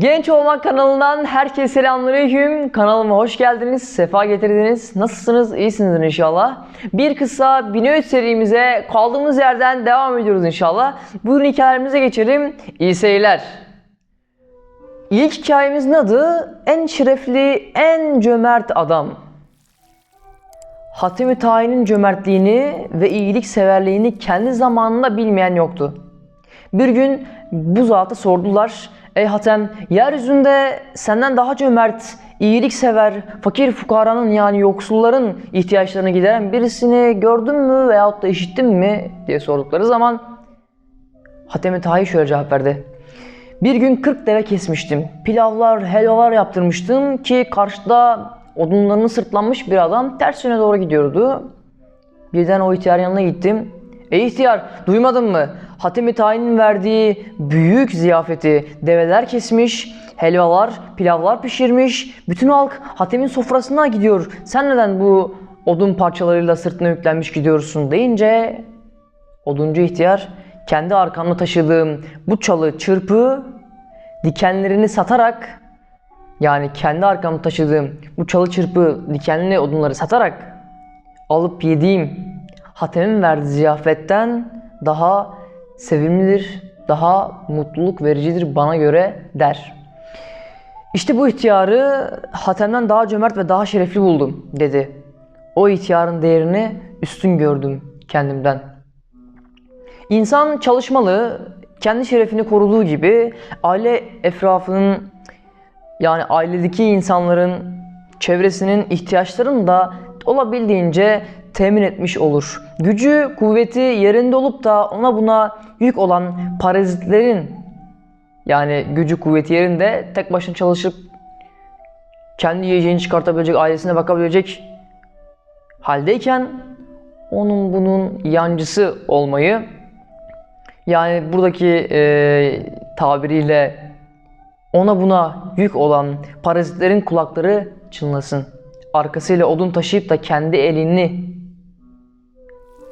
Genç Olmak kanalından herkese selamünaleyküm. Kanalıma hoş geldiniz, sefa getirdiniz. Nasılsınız? İyisinizdir inşallah. Bir kısa Binoit serimize kaldığımız yerden devam ediyoruz inşallah. Buyurun hikayelerimize geçelim. İyi seyirler. İlk hikayemizin adı En Şerefli, En Cömert Adam. Hatem-i Tayin'in cömertliğini ve iyilikseverliğini kendi zamanında bilmeyen yoktu. Bir gün bu zata sordular. Ey Hatem, yeryüzünde senden daha cömert, iyiliksever, fakir fukaranın yani yoksulların ihtiyaçlarını gideren birisini gördün mü veyahut da işittin mi diye sordukları zaman Hatem-i Tahi şöyle cevap verdi. Bir gün 40 deve kesmiştim. Pilavlar, helvalar yaptırmıştım ki karşıda odunlarını sırtlanmış bir adam ters yöne doğru gidiyordu. Birden o ihtiyar yanına gittim. Ey ihtiyar duymadın mı? Hatem-i Tayin'in verdiği büyük ziyafeti develer kesmiş, helvalar, pilavlar pişirmiş. Bütün halk Hatem'in sofrasına gidiyor. Sen neden bu odun parçalarıyla sırtına yüklenmiş gidiyorsun deyince oduncu ihtiyar kendi arkamda taşıdığım bu çalı çırpı dikenlerini satarak yani kendi arkamda taşıdığım bu çalı çırpı dikenli odunları satarak alıp yediğim Hatem'in verdiği ziyafetten daha sevimlidir, daha mutluluk vericidir bana göre der. İşte bu ihtiyarı Hatem'den daha cömert ve daha şerefli buldum dedi. O ihtiyarın değerini üstün gördüm kendimden. İnsan çalışmalı, kendi şerefini koruduğu gibi aile efrafının yani ailedeki insanların çevresinin ihtiyaçlarını da olabildiğince temin etmiş olur. Gücü, kuvveti yerinde olup da ona buna yük olan parazitlerin yani gücü, kuvveti yerinde tek başına çalışıp kendi yiyeceğini çıkartabilecek, ailesine bakabilecek haldeyken onun bunun yancısı olmayı yani buradaki e, tabiriyle ona buna yük olan parazitlerin kulakları çınlasın. Arkasıyla odun taşıyıp da kendi elini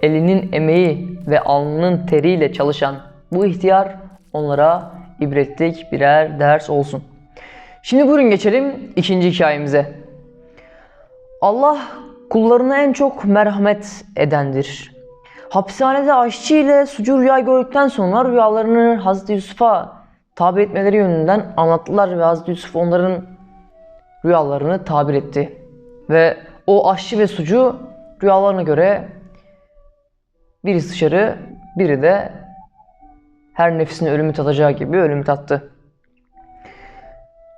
elinin emeği ve alnının teriyle çalışan bu ihtiyar onlara ibretlik birer ders olsun. Şimdi buyurun geçelim ikinci hikayemize. Allah kullarına en çok merhamet edendir. Hapishanede aşçı ile sucu rüya gördükten sonra rüyalarını Hazreti Yusuf'a tabir etmeleri yönünden anlattılar ve Hazreti Yusuf onların rüyalarını tabir etti. Ve o aşçı ve sucu rüyalarına göre birisi dışarı, biri de her nefsin ölümü tadacağı gibi ölümü tattı.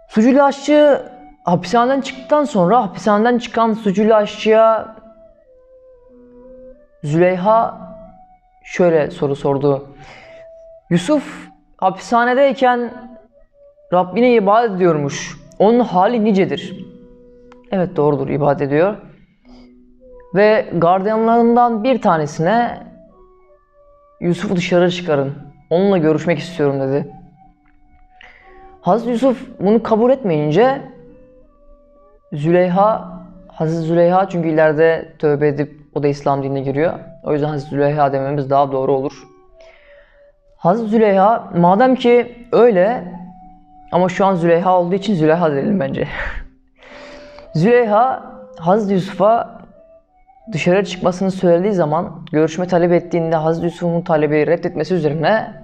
Sucuyla aşçı hapishaneden çıktıktan sonra hapishaneden çıkan sucuyla aşçıya Züleyha şöyle soru sordu. Yusuf hapishanedeyken Rabbine ibadet ediyormuş. Onun hali nicedir? Evet doğrudur ibadet ediyor. Ve gardiyanlarından bir tanesine Yusuf'u dışarı çıkarın. Onunla görüşmek istiyorum dedi. Hazreti Yusuf bunu kabul etmeyince Züleyha, Hazreti Züleyha çünkü ileride tövbe edip o da İslam dinine giriyor. O yüzden Hazreti Züleyha dememiz daha doğru olur. Hazreti Züleyha madem ki öyle ama şu an Züleyha olduğu için Züleyha dedim bence. Züleyha Hazreti Yusuf'a dışarı çıkmasını söylediği zaman görüşme talep ettiğinde Hazreti Yusuf'un talebi reddetmesi üzerine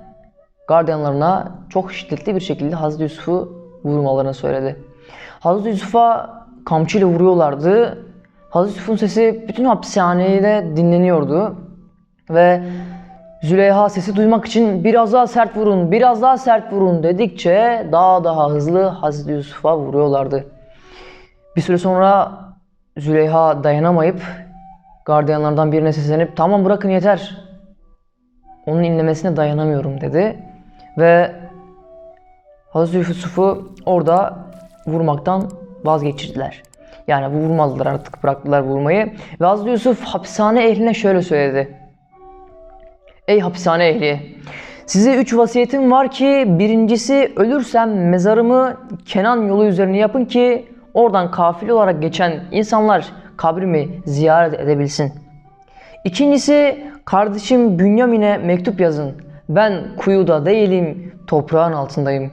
gardiyanlarına çok şiddetli bir şekilde Hazreti Yusuf'u vurmalarını söyledi. Hazreti Yusuf'a kamçıyla vuruyorlardı. Hazreti Yusuf'un sesi bütün hapishanede dinleniyordu. Ve Züleyha sesi duymak için biraz daha sert vurun, biraz daha sert vurun dedikçe daha daha hızlı Hazreti Yusuf'a vuruyorlardı. Bir süre sonra Züleyha dayanamayıp gardiyanlardan birine seslenip tamam bırakın yeter. Onun inlemesine dayanamıyorum dedi. Ve Hazreti Yusuf'u orada vurmaktan vazgeçirdiler. Yani vurmadılar artık bıraktılar vurmayı. Ve Hazreti Yusuf hapishane ehline şöyle söyledi. Ey hapishane ehli! Size üç vasiyetim var ki birincisi ölürsem mezarımı Kenan yolu üzerine yapın ki oradan kafile olarak geçen insanlar kabrimi ziyaret edebilsin. İkincisi kardeşim Bünyamin'e mektup yazın. Ben kuyuda değilim, toprağın altındayım.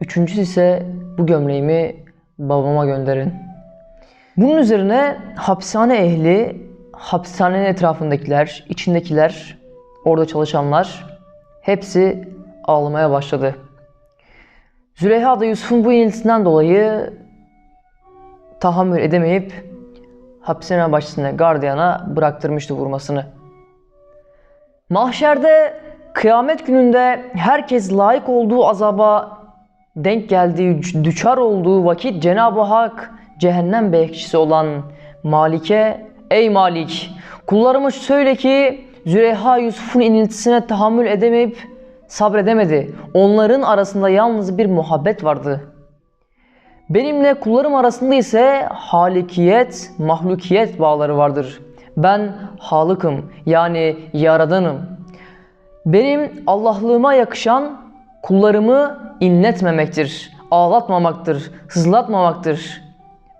Üçüncüsü ise bu gömleğimi babama gönderin. Bunun üzerine hapishane ehli, hapishanenin etrafındakiler, içindekiler, orada çalışanlar hepsi ağlamaya başladı. Züleyha da Yusuf'un bu yenilgisinden dolayı tahammül edemeyip hapishane başçısına, gardiyana bıraktırmıştı vurmasını. Mahşerde, kıyamet gününde herkes layık olduğu azaba denk geldiği, düçar olduğu vakit Cenab-ı Hak cehennem bekçisi olan Malik'e Ey Malik! Kullarıma söyle ki Züleyha Yusuf'un iniltisine tahammül edemeyip sabredemedi. Onların arasında yalnız bir muhabbet vardı. Benimle kullarım arasında ise halikiyet, mahlukiyet bağları vardır. Ben halıkım yani yaradanım. Benim Allah'lığıma yakışan kullarımı inletmemektir, ağlatmamaktır, hızlatmamaktır.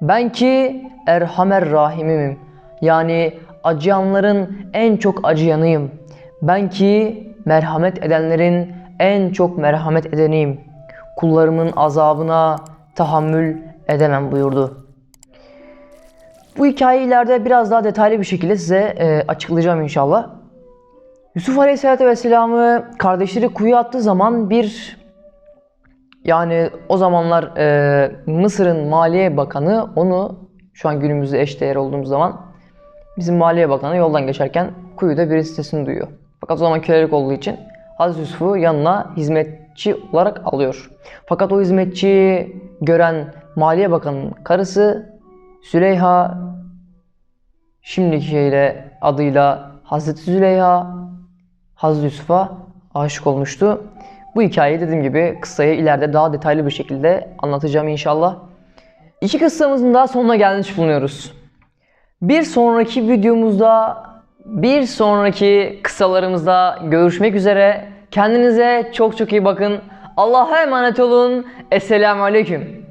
Ben ki Erhamer Rahimimim. Yani acıyanların en çok acıyanıyım. Ben ki merhamet edenlerin en çok merhamet edeniyim. Kullarımın azabına tahammül edemem buyurdu. Bu hikayeyi ileride biraz daha detaylı bir şekilde size e, açıklayacağım inşallah. Yusuf Aleyhisselatü Vesselam'ı kardeşleri kuyuya attığı zaman bir yani o zamanlar e, Mısır'ın Maliye Bakanı onu şu an günümüzde eşdeğer olduğumuz zaman bizim Maliye Bakanı yoldan geçerken kuyuda bir sesini duyuyor. Fakat o zaman kölelik olduğu için Hazreti Yusuf'u yanına hizmetçi olarak alıyor. Fakat o hizmetçiyi gören Maliye Bakanı'nın karısı Süleyha şimdiki şeyle adıyla Hazreti Züleyha Hazreti Yusuf'a aşık olmuştu. Bu hikayeyi dediğim gibi kıssayı ileride daha detaylı bir şekilde anlatacağım inşallah. İki kıssamızın daha sonuna gelmiş bulunuyoruz. Bir sonraki videomuzda, bir sonraki kıssalarımızda görüşmek üzere. Kendinize çok çok iyi bakın. Allah'a emanet olun. Esselamu Aleyküm.